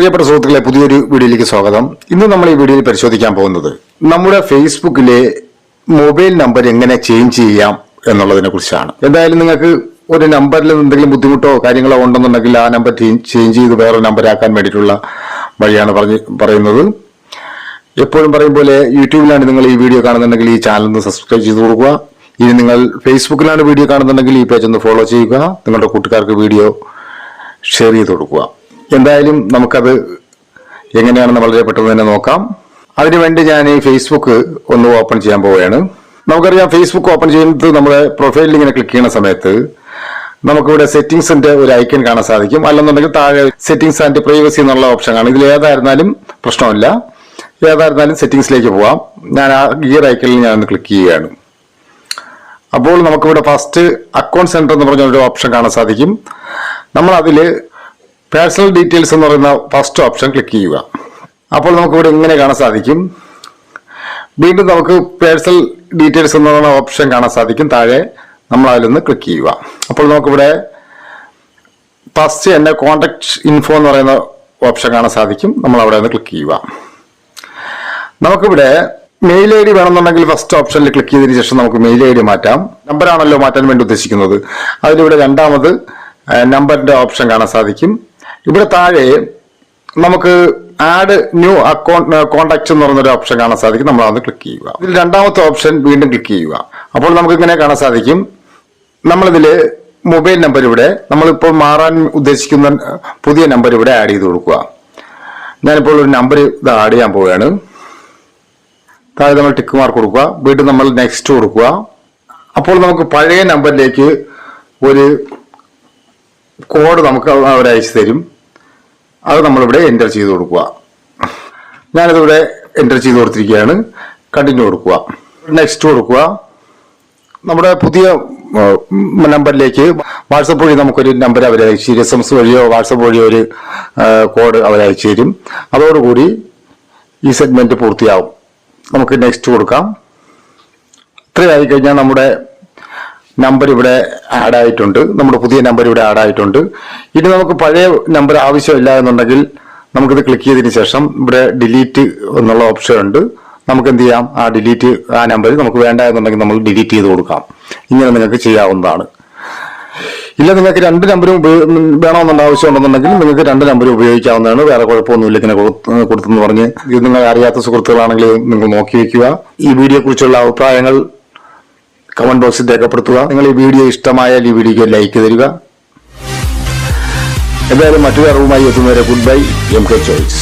പ്രിയപ്പെട്ട സുഹൃത്തുക്കളെ പുതിയൊരു വീഡിയോയിലേക്ക് സ്വാഗതം. ഇന്ന് നമ്മൾ ഈ വീഡിയോയിൽ പരിശോധിക്കാൻ പോകുന്നത് നമ്മുടെ ഫേസ്ബുക്കിലെ മൊബൈൽ നമ്പർ എങ്ങനെ ചേഞ്ച് ചെയ്യാം എന്നുള്ളതിനെ കുറിച്ചാണ്. എന്തായാലും നിങ്ങൾക്ക് ഒരു നമ്പറിൽ എന്തെങ്കിലും ബുദ്ധിമുട്ടോ കാര്യങ്ങളോ ഉണ്ടെന്നുണ്ടെങ്കിൽ ആ നമ്പർ ചേഞ്ച് ചെയ്ത് വേറെ നമ്പറാക്കാൻ വേണ്ടിയിട്ടുള്ള വഴിയാണ് പറഞ്ഞ് പറയുന്നത്. എപ്പോഴും പറയും പോലെ യൂട്യൂബിലാണ് നിങ്ങൾ ഈ വീഡിയോ കാണുന്നുണ്ടെങ്കിൽ ഈ ചാനൽ ഒന്ന് സബ്സ്ക്രൈബ് ചെയ്ത് കൊടുക്കുക. ഇനി നിങ്ങൾ ഫേസ്ബുക്കിലാണ് വീഡിയോ കാണുന്നുണ്ടെങ്കിൽ ഈ പേജ് ഒന്ന് ഫോളോ ചെയ്യുക. നിങ്ങളുടെ കൂട്ടുകാർക്ക് വീഡിയോ ഷെയർ ചെയ്ത് കൊടുക്കുക. എന്തായാലും നമുക്കത് എങ്ങനെയാണെന്ന് വളരെ പെട്ടെന്ന് തന്നെ നോക്കാം. അതിനുവേണ്ടി ഞാൻ ഈ ഫേസ്ബുക്ക് ഒന്ന് ഓപ്പൺ ചെയ്യാൻ പോവുകയാണ്. നമുക്കറിയാം ഫേസ്ബുക്ക് ഓപ്പൺ ചെയ്യുന്നത് നമ്മുടെ പ്രൊഫൈലിൽ ഇങ്ങനെ ക്ലിക്ക് ചെയ്യുന്ന സമയത്ത് നമുക്കിവിടെ സെറ്റിംഗ്സിന്റെ ഒരു ഐക്കൺ കാണാൻ സാധിക്കും. അല്ലെന്നുണ്ടെങ്കിൽ താഴെ സെറ്റിംഗ്സ് ആൻഡ് പ്രൈവസി എന്നുള്ള ഓപ്ഷൻ കാണും. ഇതിൽ ഏതായിരുന്നാലും പ്രശ്നമില്ല. ഏതായിരുന്നാലും സെറ്റിംഗ്സിലേക്ക് പോവാം. ഞാൻ ആ ഗിയർ ഐക്കണിൽ ഞാൻ ഒന്ന് ക്ലിക്ക് ചെയ്യുകയാണ്. അപ്പോൾ നമുക്കിവിടെ ഫസ്റ്റ് അക്കൗണ്ട് സെന്റർ എന്ന് പറഞ്ഞ ഒരു ഓപ്ഷൻ കാണാൻ സാധിക്കും. നമ്മൾ അതിൽ പേഴ്സണൽ ഡീറ്റെയിൽസ് എന്ന് പറയുന്ന ഫസ്റ്റ് ഓപ്ഷൻ ക്ലിക്ക് ചെയ്യുക. അപ്പോൾ നമുക്കിവിടെ ഇങ്ങനെ കാണാൻ സാധിക്കും. വീണ്ടും നമുക്ക് പേഴ്സണൽ ഡീറ്റെയിൽസ് എന്ന് പറയുന്ന ഓപ്ഷൻ കാണാൻ സാധിക്കും. താഴെ നമ്മൾ അതിലൊന്ന് ക്ലിക്ക് ചെയ്യുക. അപ്പോൾ നമുക്കിവിടെ ഫസ്റ്റ് എന്റെ കോണ്ടാക്ട് ഇൻഫോ എന്ന് പറയുന്ന ഓപ്ഷൻ കാണാൻ സാധിക്കും. നമ്മൾ അവിടെ ഒന്ന് ക്ലിക്ക് ചെയ്യുക. നമുക്കിവിടെ മെയിൽ ഐ ഡി വേണമെന്നുണ്ടെങ്കിൽ ഫസ്റ്റ് ഓപ്ഷനിൽ ക്ലിക്ക് ചെയ്തതിന് ശേഷം നമുക്ക് മെയിൽ ഐ ഡി മാറ്റാം. നമ്പറാണല്ലോ മാറ്റാൻ വേണ്ടി ഉദ്ദേശിക്കുന്നത്. അതിലിവിടെ രണ്ടാമത് നമ്പറിന്റെ ഓപ്ഷൻ കാണാൻ സാധിക്കും. ഇവിടെ താഴെ നമുക്ക് ആഡ് ന്യൂ അക്കൗണ്ട് കോണ്ടാക്ട് എന്ന് പറയുന്ന ഒരു ഓപ്ഷൻ കാണാൻ സാധിക്കും. നമ്മൾ അത് ക്ലിക്ക് ചെയ്യുക. ഇതിൽ രണ്ടാമത്തെ ഓപ്ഷൻ വീണ്ടും ക്ലിക്ക് ചെയ്യുക. അപ്പോൾ നമുക്ക് ഇങ്ങനെ കാണാൻ സാധിക്കും. നമ്മളിതിൽ മൊബൈൽ നമ്പർ ഇവിടെ നമ്മളിപ്പോൾ മാറാൻ ഉദ്ദേശിക്കുന്ന പുതിയ നമ്പർ ഇവിടെ ആഡ് ചെയ്ത് കൊടുക്കുക. ഞാനിപ്പോൾ ഒരു നമ്പർ ഇത് ആഡ് ചെയ്യാൻ പോവുകയാണ്. താഴെ നമ്മൾ ടിക്ക് മാർക്ക് കൊടുക്കുക. വീണ്ടും നമ്മൾ നെക്സ്റ്റ് കൊടുക്കുക. അപ്പോൾ നമുക്ക് പഴയ നമ്പറിലേക്ക് ഒരു കോഡ് നമുക്ക് അവരയച്ചു തരും. അത് നമ്മളിവിടെ എന്റർ ചെയ്ത് കൊടുക്കുക. ഞാനിതിവിടെ എന്റർ ചെയ്ത് കൊടുത്തിരിക്കുകയാണ്. കണ്ടിന്യൂ കൊടുക്കുക. നെക്സ്റ്റ് കൊടുക്കുക. നമ്മുടെ പുതിയ നമ്പറിലേക്ക് വാട്സപ്പ് വഴി നമുക്കൊരു നമ്പർ അവർ അയച്ചു തരും. എസ് എം എസ് വഴിയോ വാട്സപ്പ് വഴിയോ ഒരു കോഡ് അവർ അയച്ചു തരും. അതോടുകൂടി ഈ സെഗ്മെന്റ് പൂർത്തിയാവും. നമുക്ക് നെക്സ്റ്റ് കൊടുക്കാം. ഇത്രയായി കഴിഞ്ഞാൽ നമ്മുടെ നമ്പർ ഇവിടെ ആഡ് ആയിട്ടുണ്ട്. നമ്മുടെ പുതിയ നമ്പർ ഇവിടെ ആഡ് ആയിട്ടുണ്ട്. ഇനി നമുക്ക് പഴയ നമ്പർ ആവശ്യമില്ല എന്നുണ്ടെങ്കിൽ നമുക്കിത് ക്ലിക്ക് ചെയ്തതിന് ശേഷം ഇവിടെ ഡിലീറ്റ് എന്നുള്ള ഓപ്ഷൻ ഉണ്ട്. നമുക്ക് എന്ത് ചെയ്യാം? ആ ഡിലീറ്റ് ആ നമ്പർ നമുക്ക് വേണ്ട എന്നുണ്ടെങ്കിൽ നമ്മൾ ഡിലീറ്റ് ചെയ്ത് കൊടുക്കാം. ഇങ്ങനെ നിങ്ങൾക്ക് ചെയ്യാവുന്നതാണ്. ഇല്ല നിങ്ങൾക്ക് രണ്ട് നമ്പരും വേണമെന്നുള്ള ആവശ്യം ഉണ്ടെന്നുണ്ടെങ്കിൽ നിങ്ങൾക്ക് രണ്ട് നമ്പരും ഉപയോഗിക്കാവുന്നതാണ്. വേറെ കുഴപ്പമൊന്നുമില്ല. ഇങ്ങനെ കൊടുത്ത് കൊടുത്തെന്ന് പറഞ്ഞ് ഇത് നിങ്ങൾ അറിയാത്ത സുഹൃത്തുക്കളാണെങ്കിൽ നിങ്ങൾ നോക്കി വെക്കുക. ഈ വീഡിയോ കുറിച്ചുള്ള അഭിപ്രായങ്ങൾ കമന്റ് ബോക്സിൽ രേഖപ്പെടുത്തുക. നിങ്ങൾ ഈ വീഡിയോ ഇഷ്ടമായാൽ ഈ വീഡിയോയ്ക്ക് ലൈക്ക് തരിക. എന്തായാലും മറ്റൊരു അറിവുമായി എത്തുന്നവരെ good bye. M K choice